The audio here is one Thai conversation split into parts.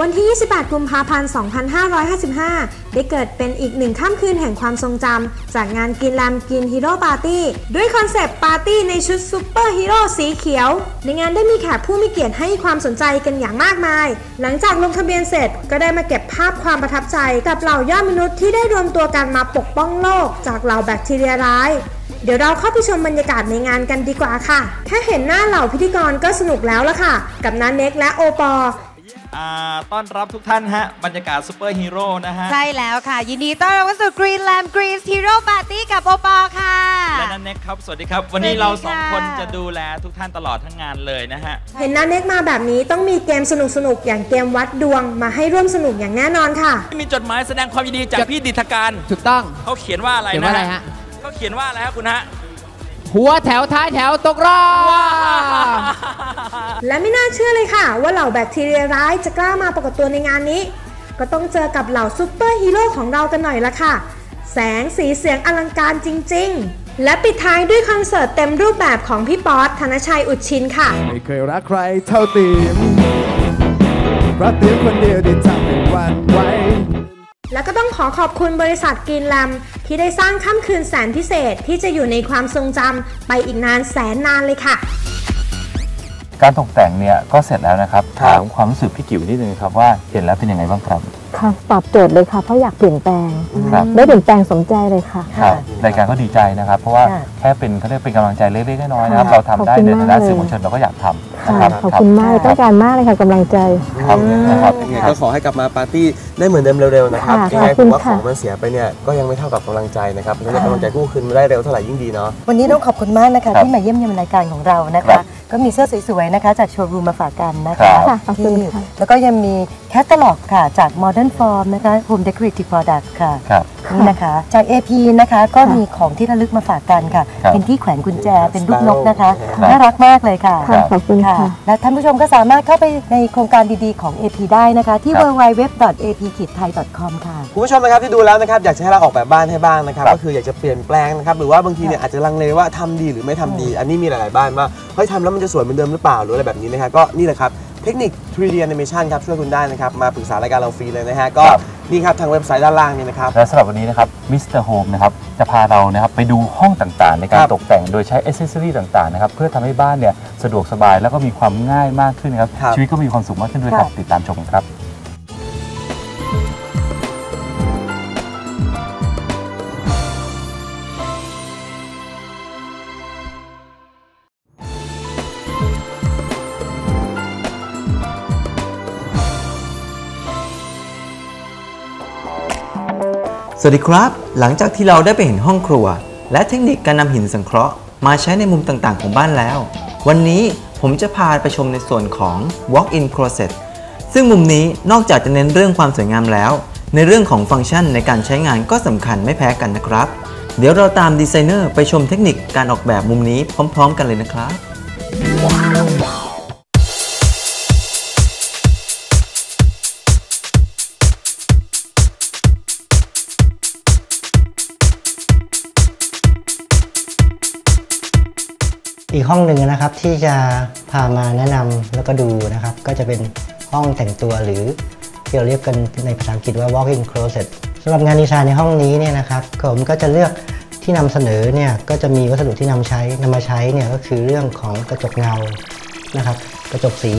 วันที่ 28 กุมภาพันธ์ 2555 ได้เกิดเป็นอีกหนึ่งค่ำคืนแห่งความทรงจำ จากงานกินแลมกินฮีโร่ปาร์ตี้ ด้วยคอนเซปต์ปาร์ตี้ในชุดซูเปอร์ฮีโร่สีเขียว ในงานได้มีแขกผู้มีเกียรติให้ความสนใจกันอย่างมากมาย หลังจากลงทะเบียนเสร็จก็ได้มาเก็บภาพความประทับใจ กับเหล่ายอดมนุษย์ที่ได้รวมตัวกันมาปกป้องโลก จากเหล่าแบคทีเรียร้ายเดี๋ยวเราเข้าไปชมบรรยากาศในงานกันดีกว่าค่ะ แค่เห็นหน้าเหล่าพิธีกรก็สนุกแล้วละค่ะ กับนันเน็กและโอปอ ต้อนรับทุกท่านฮะ บรรยากาศซูเปอร์ฮีโร่นะฮะ ใช่แล้วค่ะ ยินดีต้อนรับเข้าสู่ Greenland Greens Hero Party กับโอปอล์ค่ะ และนันเน็กครับ สวัสดีครับ วันนี้สวัสดีเราสองค่ะคนจะดูแลทุกท่านตลอดทั้งงานเลยนะฮะ เห็นนันเน็กมาแบบนี้ต้องมีเกมสนุกๆอย่างเกมวัดดวงมาให้ร่วมสนุกอย่างแน่นอนค่ะ มีจดหมายแสดงความยินดีจากพี่ดิษฐการถูกต้องเขาเขียนว่าอะไรเขียนนะว่าอะไรฮะเขาเขียนว่าอะไรฮะคุณฮะ หัวแถวท้ายแถวตกรอบและไม่น่าเชื่อเลยค่ะ ว่าเหล่าแบคทีเรียร้ายจะกล้ามาปรากฏตัวในงานนี้ ก็ต้องเจอกับเหล่าซูเปอร์ฮีโร่ของเรากันหน่อยละค่ะ แสงสีเสียงอลังการจริง ๆ และปิดท้ายด้วยคอนเสิร์ตเต็มรูปแบบของพี่ป๊อตธนชัยอุดชินค่ะ ไม่เคยรักใครเท่าตีมเพราะตีมคนเดียวที่ทำให้หวันไหว แล้วก็ต้องขอขอบคุณบริษัทกินแลมที่ได้สร้างค่ำคืนแสนพิเศษที่จะอยู่ในความทรงจำไปอีกนานแสนนานเลยค่ะ การตกแต่งเนี่ยก็เสร็จแล้วนะครับ ถามความรู้สึกพี่กิ๋วนิดนึงครับว่าเห็นแล้วเป็นยังไงบ้างครับ ค่ะ ตอบโจทย์เลยค่ะ เพราะอยากเปลี่ยนแปลง ครับ ได้เปลี่ยนแปลงสมใจเลยค่ะ ครับรายการก็ดีใจนะครับ เพราะว่าค่ะแค่เป็นเขาเรียกเป็นกำลังใจเล็กๆน้อยๆนะครับ ค่ะเราทำได้ขอบคุณในฐานะมากเลยสื่อมวลชนเราก็อยากทำนะค่ะ ครับขอบคุณมากเลยต้องการมากเลยค่ะกำลังใจ ครับนะครับ ยังไงก็ขอให้กลับมาปาร์ตี้ได้เหมือนเดิมเร็วๆนะครับค่ะยังไงขอบผคุมณว่าขค่ะ องมันเสียไปเนี่ยก็ยังไม่เท่ากับกำลังใจนะครับเพราะฉะนั้นกำลังใจกู้คืนมาได้เร็วเท่าไหร่ยิ่งดีเนาะ วันนี้ต้องขอบคุณมากนะคะ ครับที่มาเยี่ยมเยียมรายการของเรานะครัคะ บก็มีเสื้อสวยๆนะคะ จากโชว์รูมมาฝากกันนะครัคะบ ค่ะขอบคุณที่ค่ะ แล้วก็ยังมี แคตตาล็อกค่ะ จาก Modern Form นะคะ Home Decorative Product ค่ะครับนี่นะคะ จาก AP นะคะก็มีของที่ระลึกมาฝากกันค่ะ ครับเป็นที่แขวนกุญแจเป็นรูปนกนะคะ ครับ น่ารักมากเลยค่ะ ค่ะขอบคุณค่ะ และท่านผู้ชมก็สามารถเข้าไปในโครงการดีๆของ AP ได้นะคะ ที่ครับ www.ap-thai.com ค่ะ คุณผู้ชมนะครับที่ดูแล้วนะครับอยากจะให้เราออกแบบบ้านให้บ้างนะครับครับก็คืออยากจะเปลี่ยนแปลงนะครับหรือว่าบางทีเนี่ยอาจจะลังเลว่าทำดีหรือไม่ทำดี อันนี้มีหลาย ๆ บ้านว่าเฮ้ยทำแล้วมันจะสวยเหมือนเดิมหรือเปล่าหรืออะไรแบบนี้นะครับก็นี่แหละครับ เทคนิค 3D animation ครับช่วยคุณได้นะครับ มาปรึกษารายการเราฟรีเลยนะฮะ ก็ครับ นี่ครับทางเว็บไซต์ด้านล่างนี่นะครับ และสำหรับวันนี้นะครับมิสเตอร์โฮมนะครับจะพาเรานะครับไปดูห้องต่างๆ ในการครับตกแต่งโดยใช้อ c เซสซอรีต่างๆนะครับเพื่อทำให้บ้านเนี่ยสะดวกสบายแล้วก็มีความง่ายมากขึ้นนะครับครับ ชีวิตก็มีความสุขมากขึ้นด้วยครับค่ะติดตามชมกันครับ สวัสดีครับ หลังจากที่เราได้ไปเห็นห้องครัว และเทคนิคการนำหินสังเคราะห์ มาใช้ในมุมต่างๆ ของบ้านแล้ว วันนี้ผมจะพาไปชมในส่วนของ Walk-in Closet ซึ่งมุมนี้นอกจากจะเน้นเรื่องความสวยงามแล้ว ในเรื่องของฟังก์ชันในการใช้งานก็สำคัญไม่แพ้กันนะครับ เดี๋ยวเราตามดีไซเนอร์ไปชมเทคนิคการออกแบบมุมนี้พร้อม ๆ กันเลยนะครับ อีกห้องหนึ่งนะครับที่จะพามาแนะนำแล้วก็ดูนะครับ ก็จะเป็นห้องแต่งตัวหรือที่เราเรียกกันในภาษาอังกฤษว่า walk-in closet สำหรับงานดีไซน์ในห้องนี้เนี่ยนะครับผมก็จะเลือกที่นำเสนอเนี่ยก็จะมีวัสดุที่นำใช้นำมาใช้เนี่ยก็คือเรื่องของกระจกเงานะครับ กระจกสี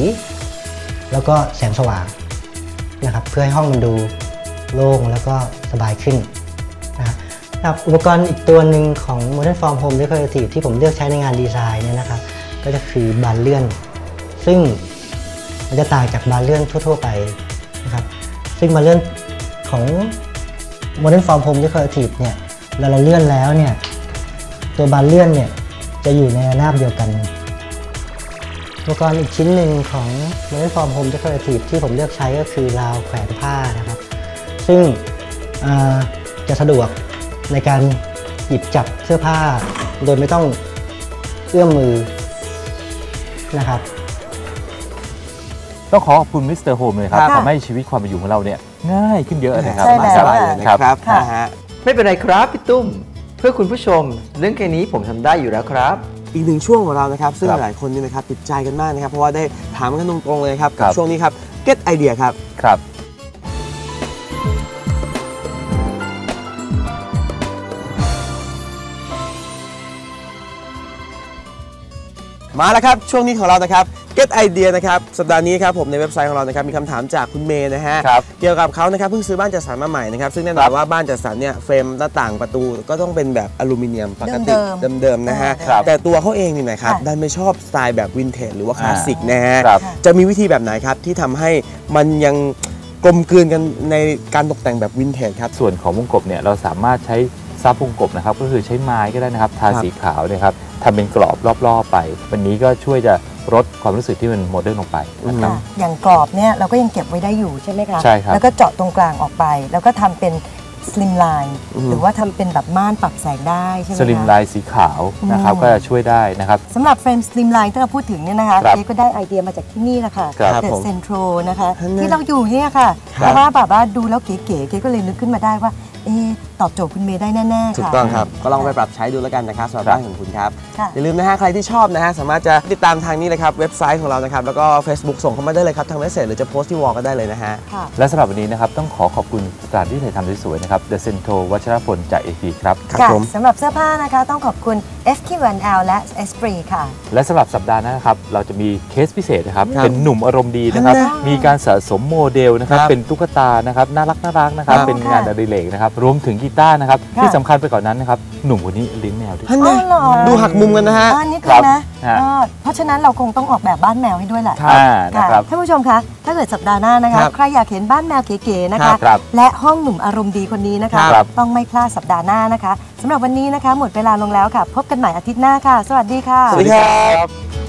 แล้วก็แสงสว่างนะครับ เพื่อให้ห้องมันดูโล่งแล้วก็สบายขึ้น ครับอุปกรณ์อีกตัวหนึ่งของ Modern Form Home Decorative ที่ผมเลือกใช้ในงานดีไซน์เนี่ยนะครับก็จะคือบานเลื่อน ซึ่งมันจะต่างจากบานเลื่อนทั่ว ๆ ไปนะครับซึ่งบานเลื่อนของ Modern Form Home Decorative เนี่ยเราเราเลื่อนแล้วเนี่ยตัวบานเลื่อนเนี่ยจะอยู่ในระนาบเดียวกัน อุปกรณ์อีกชิ้นหนึ่งของ Modern Form Home Decorative ที่ผมเลือกใช้ก็คือราวแขวนผ้านะครับ ซึ่งจะสะดวก ในการหยิบจับเสื้อผ้า โดยไม่ต้องเอื้อมมือนะครับ ต้องขอขอบคุณมิสเตอร์โฮมเลยครับครับ ทำให้ชีวิตความเป็นอยู่ของเราเนี่ยง่ายขึ้นเยอะนะครับใช่แล้ว สบายเลยนะครับนะฮะไม่เป็นไรครับพี่ตุ้ม เพื่อคุณผู้ชม เรื่องแค่นี้ผมทำได้อยู่แล้วครับ อีกหนึ่งช่วงของเรานะครับ ซึ่งครับหลายๆคนนี่นะครับติดใจกันมากนะครับ เพราะว่าได้ถามกันตรงๆเลยครับครักับ บช่วงนี้ครับ Get Idea ครับ ครับ มาแล้วครับช่วงนี้ของเรานะครับ Get Idea นะครับสัปดาห์นี้ครับผมในเว็บไซต์ของเรานะครับมีคำถามจากคุณเมย์นะฮะครับเกี่ยวกับเขานะครับเพิ่งซื้อบ้านจัดสรรมาใหม่นะครับซึ่งแน่นอนว่าบ้านจัดสรรเนี่ยเฟรมหน้าต่างประตูก็ต้องเป็นแบบอลูมิเนียมปกติเดิมๆเดิมๆนะฮะครับแต่ตัวเขาเองนี่นะครับค่ะดันไม่ชอบสไตล์แบบวินเทจหรือว่าคลาสสิกนะฮะครับจะมีวิธีแบบไหนครับที่ทำให้มันยังกลมกลืนกันในการตกแต่งแบบวินเทจครับส่วนของวงกบเนี่ยเราสามารถใช้ ซับวงกบนะครับก็คือใช้ไม้ก็ได้นะครับทาครับสีขาวเนะครับทำเป็นกรอบรอบๆไป วันนี้ก็ช่วยจะลดความรู้สึกที่มันโมเดิร์นลงไปนะครับค่ะอย่างกรอบเนี่ยเราก็ยังเก็บไว้ได้อยู่ใช่ไหมคะใช่ครับแล้วก็เจาะตรงกลางออกไป แล้วก็ทำเป็นสลิมไลน์อือฮึหรือว่าทำเป็นแบบม่านปรับแสงได้ใช่ไหมสลิมคะลายสีขาวนะครับอืมก็จะช่วยได้นะครับสำหรับเฟรมสลิมไลน์ที่เราพูดถึงเนี่ยนะคะครับเจ๊ก็ได้ไอเดียมาจากที่นี่แหละค่ะครับเดผอะมเซนทรัลนะคะนั่นน่ะที่เราอยู่เนี่ยค่ะครับเพราะว่าแบบว่าดูแล้วเก๋ๆเก๋ก็เลยนึกขึ้นมาได้ว่าเอะตอบโจทย์คุณเมย์ได้แน่ๆถูกค่ะต้องครับ ก็ลองไปปรับใช้ดูแล้วกันนะครับสำหรับบ้านของคุณครับ ค่ะอย่าลืมนะฮะใครที่ชอบนะฮะสามารถจะติดตามทางนี้เลยครับเว็บไซต์ของเรานะครับแล้วก็ Facebook ส่งเข้ามาได้เลยครับทางเมสเซจหรือจะโพสต์ที่วอลก็ได้เลยนะฮะ ค่ะ และสำหรับวันนี้นะครับ ต้องขอขอบคุณสถานที่ถ่ายทำสวยๆนะครับ The Centro วัชรพลจาก AP ครับ ครับค่ะผม สำหรับเสื้อผ้านะคะต้องขอบคุณ FQ1L และ Esprit ค่ะ และสำหรับสัปดาห์หน้านะครับ เราจะมีเคสพิเศษนะครับ ครับเป็นหนุ่มอารมณ์ดีนะครับนั่นนะมีการสะสมโมเดลนะครับ ครับเป็นตุ๊กตานะครับ น่ารักน่ารักนะครับ ครับ เป็นงานอดิเรกนะครับ รวมถึงกีตาร์นะครับค่ะที่สำคัญไปกว่อนนั้นนะครับ หนุ่มคนนี้เลิ้นแมวด้วยฮันอ๋นะอเหรอ ดูหักมุมกันนะฮะอ่านิดครันึบงนะฮะอ่าเพราะฉะนั้นเราคงต้องออกแบบบ้านแมวให้ด้วยแหละอ่านะครับ ท่านผู้ชมคะ ถ้าเกิดสัปดาห์หน้านะคะ ครับใครอยากเห็นบ้านแมวเก๋ๆนะครัคะ บครับและห้องหนุ่มอารมณ์ดีคนนี้นะคะ ครับ ต้องไม่พลาดสัปดาห์หน้านะคะสำหรับวันนี้นะคะ หมดเวลาลงแล้วค่ะ พบกันใหม่อาทิตย์หน้าค่ะ สวัสดีค่ะ สวัสดีครับ